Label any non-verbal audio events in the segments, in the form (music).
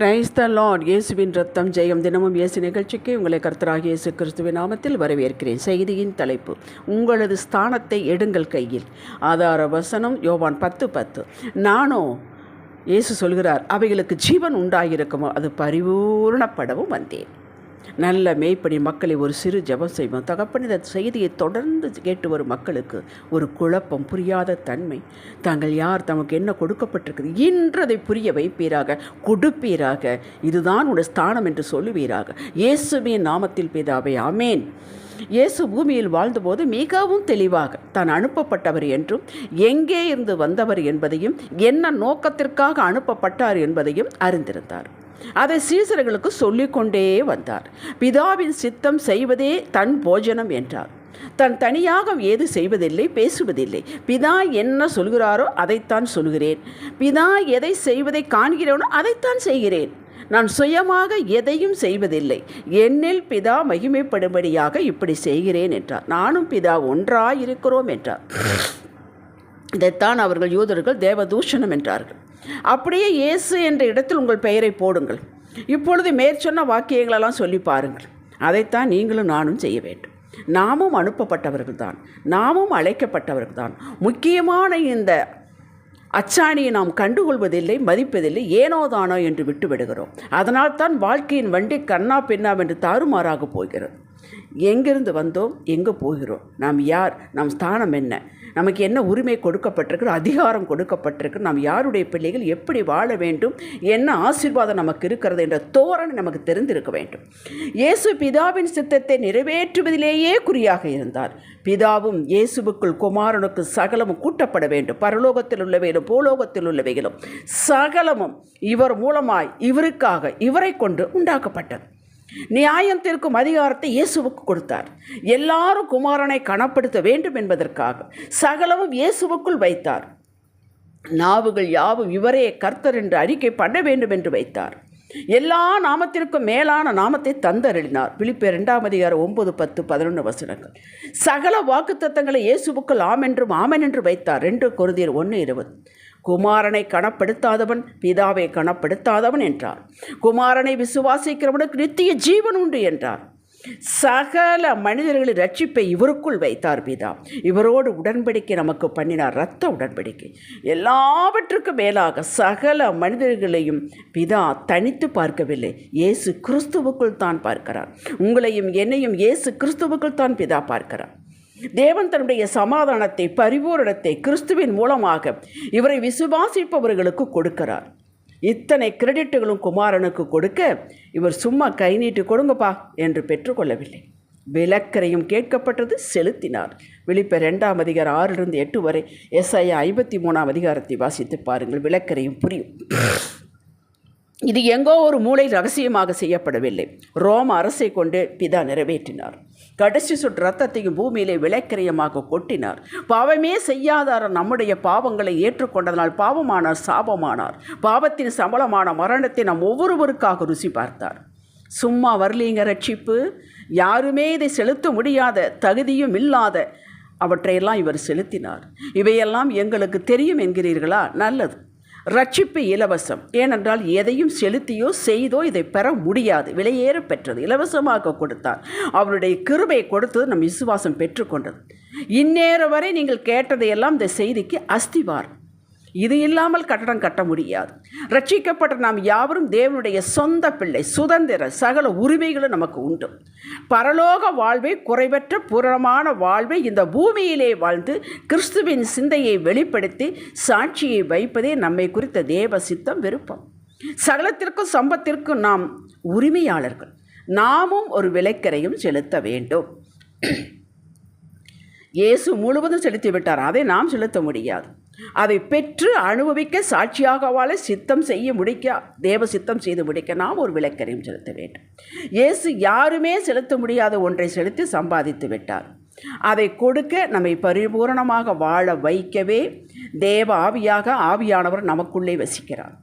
Praise the Lord இயேசுவின் ரத்தம் ஜெயம் தினமும் இயேசு நிகழ்ச்சிக்கு உங்களை கர்த்தராக இயேசு கிறிஸ்துவின் நாமத்தில் வரவேற்கிறேன். செய்தியின் தலைப்பு உங்களது ஸ்தானத்தை எடுங்கள் கையில். ஆதார வசனம் யோவான் பத்து பத்து. நானோ இயேசு சொல்கிறார் அவைகளுக்கு ஜீவன் உண்டாகிருக்குமோ அது பரிபூர்ணப்படவும் வந்தேன். நல்ல மேய்ப்பணி மக்களை ஒரு சிறு ஜெபம் செய்வோம். தகப்பன் இந்த செய்தியை தொடர்ந்து கேட்டு வரும் மக்களுக்கு ஒரு குழப்பம் புரியாத தன்மை. தாங்கள் யார்? தமக்கு என்ன கொடுக்கப்பட்டிருக்குது இன்று அதை புரிய வைப்பீராக கொடுப்பீராக. இதுதான் உடைய ஸ்தானம் என்று சொல்லுவீராக. இயேசுவின் நாமத்தில் பேதாவை ஆமேன். இயேசு பூமியில் வாழ்ந்தபோது மிகவும் தெளிவாக தான் அனுப்பப்பட்டவர் என்றும் எங்கே இருந்து வந்தவர் என்பதையும் என்ன நோக்கத்திற்காக அனுப்பப்பட்டார் என்பதையும் அறிந்திருந்தார். அதை சீசர்களுக்கு சொல்லிக்கொண்டே வந்தார். பிதாவின் சித்தம் செய்வதே தன் போஜனம் என்றார். தன் தனியாக ஏது செய்வதில்லை பேசுவதில்லை. பிதா என்ன சொல்கிறாரோ அதைத்தான் சொல்கிறேன். பிதா எதை செய்வதை காண்கிறேனோ அதைத்தான் செய்கிறேன். நான் சுயமாக எதையும் செய்வதில்லை. என்னில் பிதா மகிமைப்படும்படியாக இப்படி செய்கிறேன் என்றார். நானும் பிதா ஒன்றாயிருக்கிறோம் என்றார். இதைத்தான் அவர்கள் யூதர்கள் தேவதூஷணம் என்றார்கள். அப்படியே இயேசு என்ற இடத்தில் உங்கள் பெயரை போடுங்கள். இப்பொழுது மேற்சொன்ன வாக்கியங்களெல்லாம் சொல்லி பாருங்கள். அதைத்தான் நீங்களும் நானும் செய்ய வேண்டும். நாமும் அனுப்பப்பட்டவர்கள் தான் நாமும் அழைக்கப்பட்டவர்கள் தான் முக்கியமான இந்த அச்சாணியை நாம் கண்டுகொள்வதில்லை மதிப்பதில்லை ஏனோ தானோ என்று விட்டுவிடுகிறோம். அதனால் தான் வாழ்க்கையின் வண்டி கண்ணா பின்னா என்று தாறுமாறாக போகிறது. எங்கிருந்து வந்தோம் எங்கே போகிறோம்? நாம் யார்? நம் ஸ்தானம் என்ன? நமக்கு என்ன உரிமை கொடுக்கப்பட்டிருக்கு அதிகாரம் கொடுக்கப்பட்டிருக்கு நாம் யாருடைய பிள்ளைகள்? எப்படி வாழ வேண்டும்? என்ன ஆசீர்வாதம் நமக்கு இருக்கிறது? என்ற தோரணை நமக்கு தெரிந்திருக்க வேண்டும். இயேசு பிதாவின் சித்தத்தை நிறைவேற்றுவதிலேயே குறியாக இருந்தார். பிதாவும் இயேசுவுக்குள் குமாரனுக்கு சகலமும் கூட்டப்பட வேண்டும். பரலோகத்தில் உள்ளவைகளும் பூலோகத்தில் உள்ளவைகளும் சகலமும் இவர் மூலமாய் இவருக்காக இவரை கொண்டு உண்டாக்கப்பட்டது. நியாயம் தீர்க்கும் அதிகாரத்தை இயேசுவுக்கு கொடுத்தார். எல்லாரும் குமாரனை கனப்படுத்த வேண்டும் என்பதற்காக சகலமும் இயேசுவுக்குள் வைத்தார். நாவுகள் யாவும் இவரே கர்த்தர் என்று அறிக்கை பண்ண வேண்டும் என்று வைத்தார். எல்லா நாமத்திற்கும் மேலான நாமத்தை தந்தருளினார். பிலிப்பே இரண்டாம் அதிகாரம் ஒன்பது பத்து பதினொன்று வசனங்கள். சகல வாக்குத்தத்தங்களை இயேசுவுக்குள் ஆமென்றும் ஆமன் என்று வைத்தார். ரெண்டு கொருதியர் ஒன்று இருபது. குமாரனை கணப்படுத்தாதவன் பிதாவை கணப்படுத்தாதவன் என்றார். குமாரனை விசுவாசிக்கிறவனுக்கு நித்திய ஜீவன் உண்டு என்றார். சகல மனிதர்களின் ரட்சிப்பை இவருக்குள் வைத்தார் பிதா. இவரோடு உடன்படிக்கை நமக்கு பண்ணினார். இரத்த உடன்படிக்கை. எல்லாவற்றுக்கும் மேலாக சகல மனிதர்களையும் பிதா தனித்து பார்க்கவில்லை. இயேசு கிறிஸ்துவுக்குள் தான் பார்க்கிறார். உங்களையும் என்னையும் இயேசு கிறிஸ்துவுக்குள் தான் பிதா பார்க்கிறார். தேவன் தன்னுடைய சமாதானத்தை பரிபூரணத்தை கிறிஸ்துவின் மூலமாக இவரை விசுவாசிப்பவர்களுக்கு கொடுக்கிறார். இத்தனை கிரெடிட்டுகளும் குமாரனுக்கு கொடுக்க இவர் சும்மா கை நீட்டி கொடுங்கப்பா என்று பெற்றுக்கொள்ளவில்லை. விளக்கரையும் கேட்கப்பட்டது செலுத்தினார். விழிப்ப ரெண்டாம் அதிகாரம் ஆறிலிருந்து எட்டு வரை எஸ்ஐ ஐம்பத்தி மூணாம் அதிகாரத்தை வாசித்து பாருங்கள் விளக்கரையும் புரியும். இது எங்கோ ஒரு மூளை ரகசியமாக செய்யப்படவில்லை. ரோம அரசை கொண்டு பிதா நிறைவேற்றினார். கடைசி சுற்று ரத்தத்தையும் பூமியிலே விலைக்கிரயமாக கொட்டினார். பாவமே செய்யாதார நம்முடைய பாவங்களை ஏற்றுக்கொண்டதனால் பாவமானார் சாபமானார். பாவத்தின் சம்பளமான மரணத்தை நாம் ஒவ்வொருவருக்காக ருசி பார்த்தார். சும்மா வரலீங்க ரட்சிப்பு. யாருமே இதை செலுத்த முடியாத தகுதியும் இல்லாத அவற்றையெல்லாம் இவர் செலுத்தினார். இவையெல்லாம் எங்களுக்கு தெரியும் என்கிறீர்களா? நல்லது. ரட்சிப்பு இலவசம். ஏனென்றால் எதையும் செலுத்தியோ செய்தோ இதை பெற முடியாது. விலையேற பெற்றது. இலவசமாக கொடுத்தார். அவருடைய கிருபை கொடுத்தது நம் விசுவாசம் பெற்றுக்கொண்டது இந்நேரம் வரை நீங்கள் கேட்டதையெல்லாம் இந்த செய்திக்கு அஸ்திவார் இது இல்லாமல் கட்டடம் கட்ட முடியாது. ரட்சிக்கப்பட்ட நாம் யாவரும் தேவனுடைய சொந்த பிள்ளை சுதந்திர சகல உரிமைகளும் நமக்கு உண்டு. பரலோக வாழ்வை குறைவற்ற பூரணமான வாழ்வை இந்த பூமியிலே வாழ்ந்து கிறிஸ்துவின் சிந்தையை வெளிப்படுத்தி சாட்சியை வைப்பதே நம்மை குறித்த தேவ சித்தம் விருப்பம். சகலத்திற்கும் சம்பத்திற்கும் நாம் உரிமையாளர்கள். நாமும் ஒரு விலைக்கரையும் செலுத்த வேண்டும். (clears throat) இயேசு முழுவதும் செலுத்திவிட்டார் அதை நாம் செலுத்த முடியாது. அதை பெற்று அனுபவிக்க சாட்சியாக வாழ சித்தம் செய்ய முடிக்க தேவ சித்தம் செய்து முடிக்க நாம் ஒரு விளக்கரையும் செலுத்த வேண்டும். இயேசு யாருமே செலுத்த முடியாத ஒன்றை செலுத்தி சம்பாதித்து விட்டார். அதை கொடுக்க நம்மை பரிபூரணமாக வாழ வைக்கவே தேவ ஆவியாக ஆவியானவர் நமக்குள்ளே வசிக்கிறார்.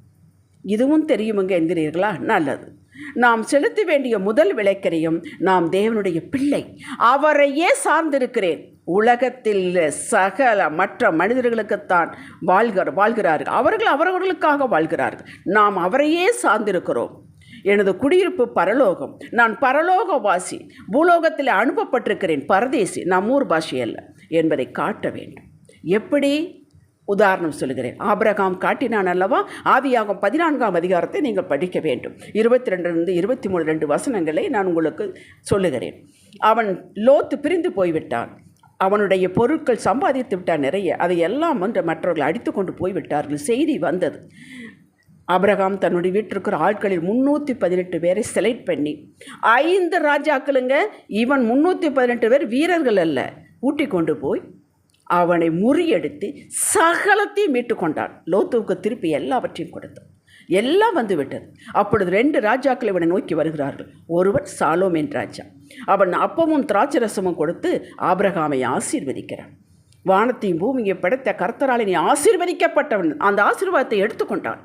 இதுவும் தெரியுமுங்க என்கிறீர்களா? நல்லது. நாம் செலுத்த வேண்டிய முதல் விளக்கரையும் நாம் தேவனுடைய பிள்ளை. அவரையே சார்ந்திருக்கிறேன். உலகத்தில் சகல மற்ற மனிதர்களுக்குத்தான் வாழ்கிற வாழ்கிறார்கள். அவர்கள் அவரவர்களுக்காக வாழ்கிறார்கள். நாம் அவரையே சார்ந்திருக்கிறோம். எனது குடியிருப்பு பரலோகம். நான் பரலோகவாசி. பூலோகத்தில் அனுப்பப்பட்டிருக்கிறேன். பரதேசி. நம்மூர் பாஷை அல்ல என்பதை காட்ட வேண்டும். எப்படி? உதாரணம் சொல்லுகிறேன். ஆபிரகாம் காட்டினான் அல்லவா? ஆவியாகும் பதினான்காம் அதிகாரத்தை நீங்கள் படிக்க வேண்டும். இருபத்தி ரெண்டுலேருந்து இருபத்தி மூணு ரெண்டு வசனங்களை நான் உங்களுக்கு சொல்லுகிறேன். அவன் லோத்து பிரிந்து போய்விட்டான். அவனுடைய பொருட்கள் சம்பாதித்து விட்டார் நிறைய. அதை எல்லாம் வந்து மற்றவர்கள் அடித்து கொண்டு போய்விட்டார்கள். செய்தி வந்தது. அப்ரஹாம் தன்னுடைய வீட்டிற்கிற ஆட்களில் முந்நூற்றி பதினெட்டு பேரை செலக்ட் பண்ணி ஐந்து ராஜாக்களுங்க இவன் முந்நூற்றி பதினெட்டு பேர் வீரர்கள் அல்ல. ஊட்டி கொண்டு போய் அவனை முறியடித்து சகலத்தையும் மீட்டு கொண்டான். லோத்துவுக்கு திருப்பி எல்லாவற்றையும் கொடுத்தான். எல்லாம் வந்து விட்டது அப்பொழுது ரெண்டு ராஜாக்கள் இவனை நோக்கி வருகிறார்கள். ஒருவர் சாலோமேன் ராஜா. அவன் அப்பமும் திராட்சரசமும் கொடுத்து ஆபிரகாமை ஆசீர்வதிக்கிறான். வானத்தையும் பூமியை படைத்த கர்த்தரால் நீ ஆசீர்வதிக்கப்பட்டவன். அந்த ஆசீர்வாதத்தை எடுத்துக்கொண்டான்.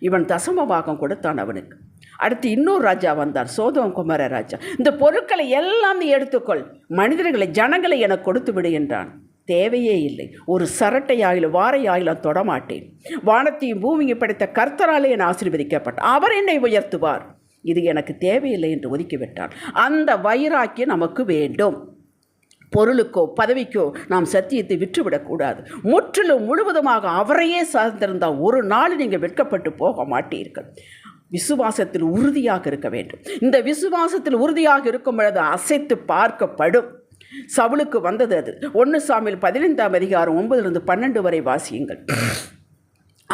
இவன் தசம பாகம் கொடுத்தான் அவனுக்கு. அடுத்து இன்னொரு ராஜா வந்தார் சோதம் குமார ராஜா. இந்த பொருட்களை எல்லாம் நீ எடுத்துக்கொள். மனிதர்களை ஜனங்களை எனக்கு கொடுத்து விடு என்றான். தேவையே இல்லை. ஒரு சரட்டை ஆயிலும் தொடமாட்டேன். வானத்தையும் பூமியும் படைத்த கர்த்தராலே என் ஆசீர்வதிக்கப்பட்டார். அவர் என்னை உயர்த்துவார். இது எனக்கு தேவையில்லை என்று ஒதுக்கிவிட்டார். அந்த வைராக்கியம் நமக்கு வேண்டும். பொருளுக்கோ பதவிக்கோ நாம் சத்தியத்தை விற்றுவிடக்கூடாது முற்றிலும் முழுவதுமாக அவரையே சார்ந்திருந்தால் ஒரு நாள் நீங்கள் வெட்கப்பட்டு போக மாட்டீர்கள். விசுவாசத்தில் உறுதியாக இருக்க வேண்டும். இந்த விசுவாசத்தில் உறுதியாக இருக்கும் பொழுது அசைத்து பார்க்கப்படும். சவுளுக்கு வந்தது அது. ஒன்று சாமியில் பதினைந்தாம் அதிகாரம் ஒன்பதிலிருந்து பன்னெண்டு வரை வாசியுங்கள்.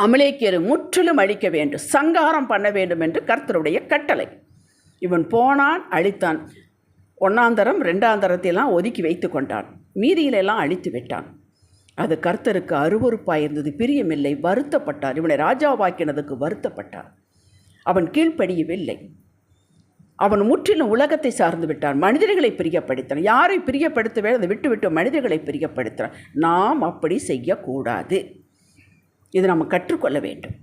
அமலேக்கியரை முற்றிலும் அழிக்க வேண்டும் சங்காரம் பண்ண வேண்டும் என்று கர்த்தருடைய கட்டளை. இவன் போனான் அழித்தான். ஒன்னாந்தரம் ரெண்டாந்தரத்தையெல்லாம் ஒதுக்கி வைத்து கொண்டான். மீதியிலெல்லாம் அழித்து விட்டான். அது கர்த்தருக்கு அருவறுப்பாக இருந்தது பிரியமில்லை வருத்தப்பட்டார். இவனை ராஜாவாக்கினதுக்கு வருத்தப்பட்டார். அவன் கீழ்ப்படியவில்லை. அவன் முற்றிலும் உலகத்தை சார்ந்து விட்டான். மனிதர்களை பிரியப்படுத்தான் யாரை பிரியப்படுத்த அதை விட்டு விட்டு மனிதர்களை பிரியப்படுத்துகிறான் நாம் அப்படி செய்யக்கூடாது. இது நம்ம கற்றுக்கொள்ள வேண்டும்.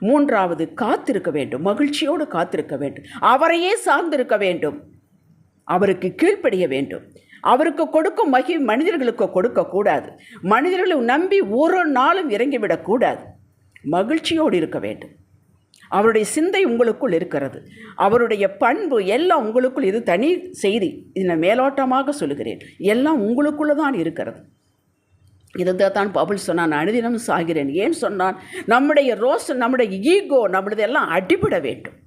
மூன்றாவது காத்திருக்க வேண்டும். மகிழ்ச்சியோடு காத்திருக்க வேண்டும். அவரையே சார்ந்திருக்க வேண்டும். அவருக்கு கீழ்ப்படிய வேண்டும். அவருக்கு கொடுக்கும் மகி மனிதர்களுக்கு கொடுக்கக்கூடாது. மனிதர்களை நம்பி ஒரு நாளும் இறங்கிவிடக்கூடாது. மகிழ்ச்சியோடு இருக்க வேண்டும். அவருடைய சிந்தை உங்களுக்குள் இருக்கிறது. அவருடைய பண்பு எல்லாம் உங்களுக்குள் இது தனி செய்தி. இதை மேலோட்டமாக சொல்லுகிறேன். எல்லாம் உங்களுக்குள்ளே தான் இருக்கிறது. இதை தான் பபுள் சொன்னான் அனுதினம் சாகிறேன். ஏன் சொன்னான்? நம்முடைய ரோஸ் நம்முடைய ஈகோ நம்மளதெல்லாம் அடிபட வேண்டும்.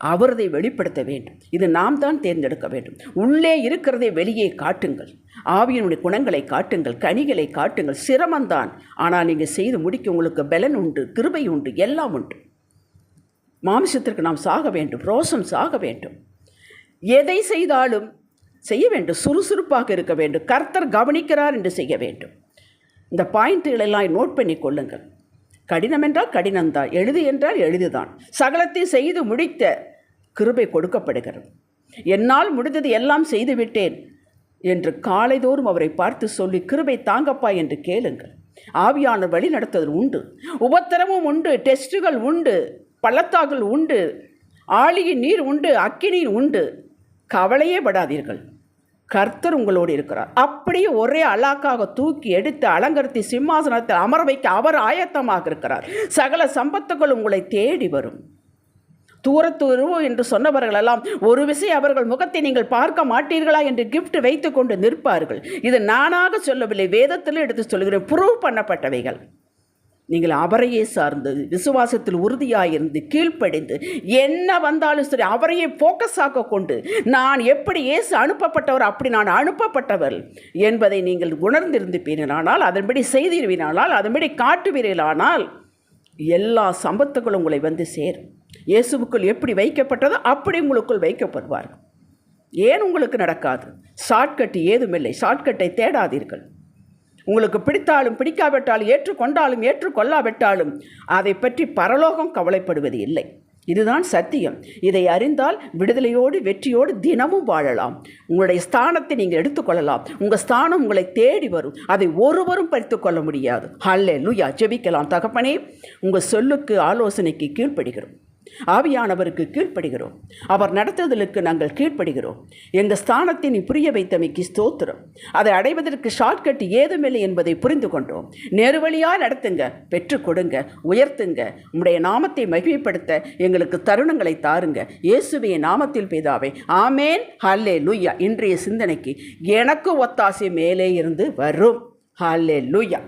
அவரதை வெளிப்படுத்த வேண்டும். இது நாம் தான் தேர்ந்தெடுக்க வேண்டும். உள்ளே இருக்கிறதை வெளியே காட்டுங்கள். ஆவியனுடைய குணங்களை காட்டுங்கள் கனிகளை காட்டுங்கள். சிரமம்தான் ஆனால் நீங்கள் செய்து முடிக்க உங்களுக்கு பலன் உண்டு கிருபை உண்டு எல்லாம் உண்டு. மாம்சத்திற்கு நாம் சாக வேண்டும் ரோசம் சாக வேண்டும். எதை செய்தாலும் செய்ய வேண்டும் சுறுசுறுப்பாக இருக்க வேண்டும் கர்த்தர் கவனிக்கிறார் என்று செய்ய வேண்டும். இந்த பாயிண்ட்டுகளெல்லாம் நோட் பண்ணி கொள்ளுங்கள். கடினம் என்றால் கடினம்தான் எழுது என்றால் எழுதுதான் சகலத்தை செய்து முடித்த கிருபை கொடுக்கப்படுகிறது. என்னால் முடிந்தது எல்லாம் செய்துவிட்டேன் என்று காலைதோறும் அவரை பார்த்து சொல்லி கிருபை தாங்கப்பா என்று கேளுங்கள். ஆவியானவர் வழி நடத்துதல் உண்டு. உபத்திரமும் உண்டு டெஸ்ட்டுகள் உண்டு. பள்ளத்தாக்கள் உண்டு ஆழியின் நீர் உண்டு அக்கினியின் உண்டு. கவலையே படாதீர்கள். கர்த்தர் உங்களோடு இருக்கிறார். அப்படியே ஒரே அலாக்காக தூக்கி எடுத்து அலங்கரித்து சிம்மாசனத்தில் அமர வைக்க அவர் ஆயத்தமாக இருக்கிறார். சகல சம்பத்துகள் உங்களை தேடி வரும். தூரத்துருவோ என்று சொன்னவர்களெல்லாம் ஒரு விஷயம் அவர்கள் முகத்தை நீங்கள் பார்க்க மாட்டீர்களா? என்று கிஃப்ட் வைத்து கொண்டு நிற்பார்கள். இது நானாக சொல்லவில்லை வேதத்தில் எடுத்து சொல்கிறேன். ப்ரூவ் பண்ணப்பட்டவைகள். நீங்கள் அவரையே சார்ந்து விசுவாசத்தில் உறுதியாயிருந்து கீழ்ப்படைந்து என்ன வந்தாலும் சரி அவரையே ஃபோக்கஸ் ஆக்க கொண்டு நான் எப்படி ஏசு அனுப்பப்பட்டவர் அப்படி நான் அனுப்பப்பட்டவர் என்பதை நீங்கள் உணர்ந்திருந்திருப்பீர்களானால் அதன்படி செய்திருவீனானால் அதன்படி காட்டுவீர்களானால் எல்லா சம்பத்துகளும் உங்களை வந்து சேரும். இயேசுவுக்குள் எப்படி வைக்கப்பட்டதோ அப்படி உங்களுக்குள் வைக்கப்படுவார்கள். ஏன் உங்களுக்கு நடக்காது? ஷார்ட்கட் ஏதுமில்லை. ஷார்ட்கட்டை தேடாதீர்கள். உங்களுக்கு பிடித்தாலும் பிடிக்காவிட்டாலும் ஏற்றுக்கொண்டாலும் ஏற்றுக்கொள்ளாவிட்டாலும் அதை பற்றி பரலோகம் கவலைப்படுவது இல்லை. இதுதான் சத்தியம். இதை அறிந்தால் விடுதலையோடு வெற்றியோடு தினமும் வாழலாம். உங்களுடைய ஸ்தானத்தை நீங்கள் எடுத்துக்கொள்ளலாம். உங்கள் ஸ்தானம் உங்களை தேடி வரும். அதை ஒருவரும் பறித்து கொள்ள முடியாது. ஹல்லே லுயா ஜெபிக்கலாம். தகப்பனே உங்கள் சொல்லுக்கு ஆலோசனைக்கு கீழ்ப்படுகிறோம். ஆவியானவருக்கு கீழ்ப்படுகிறோம். அவர் நடத்துதலுக்கு நாங்கள் கீழ்ப்படுகிறோம். எங்கள் ஸ்தானத்தை நீ புரிய வைத்தமைக்கு ஸ்தோத்திரம். அதை அடைவதற்கு ஷார்ட்கட் ஏதுமில்லை என்பதை புரிந்து கொண்டோம். நேருவழியாக நடத்துங்க பெற்றுக் கொடுங்க உயர்த்துங்க. உம்முடைய நாமத்தை மகிமைப்படுத்த எங்களுக்கு தருணங்களை தாருங்க. இயேசுவின் நாமத்தில் பிதாவே ஆமேன் ஹல்லே லுய்யா இன்றைய சிந்தனைக்கு எனக்கு ஒத்தாசை மேலே இருந்து வரும். ஹல்லே லுய்யா